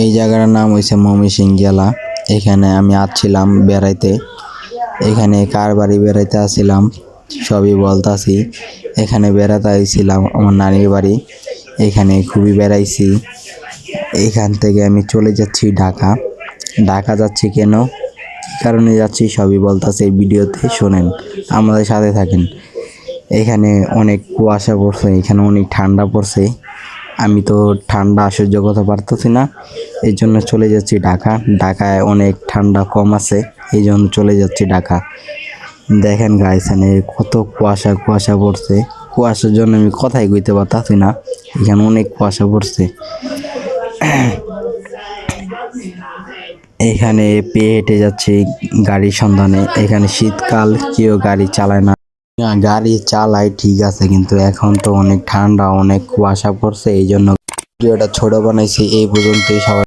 এই জায়গাটার নাম হয়েছে ময়মনসিংহ জেলা এখানে আমি আসছিলাম বেড়াইতে। এখানে কার বাড়ি বেড়াইতে আসছিলাম সবই বলতাছি। এখানে বেড়াতে আইছিলাম আমার নানির বাড়ি। এখানে খুবই বেড়াইছি। এখান থেকে আমি চলে যাচ্ছি ঢাকা। ঢাকা যাচ্ছি কেন? কী কারণে যাচ্ছি সবই বলতাছে ভিডিওতে, শোনেন, আমাদের সাথে থাকেন। এখানে অনেক কুয়াশা পড়ছে, এখানে অনেক ঠান্ডা পড়ছে। আমি তো ঠান্ডা সহ্য করতে পারতেছি না, এই জন্য চলে যাচ্ছি ঢাকা। ঢাকায় অনেক ঠান্ডা কম আছে, এই জন্য চলে যাচ্ছি ঢাকা। দেখেন গাইস এখানে কত কুয়াশা কুয়াশা পড়ছে। কুয়াশার জন্য আমি কথাই কইতে পারতাছি না, এখানে অনেক কুয়াশা পড়ছে। এখানে পেয়ে হেঁটে যাচ্ছি গাড়ির সন্ধানে। এখানে শীতকাল, কেউ গাড়ি চালায় না। না, গাড়ি চালাই ঠিক আছে কিন্তু এখন তো অনেক ঠান্ডা অনেক কুয়াশা পড়ছে এই জন্য ভিডিওটা ছোট বানাইছি এই পর্যন্তই সবাই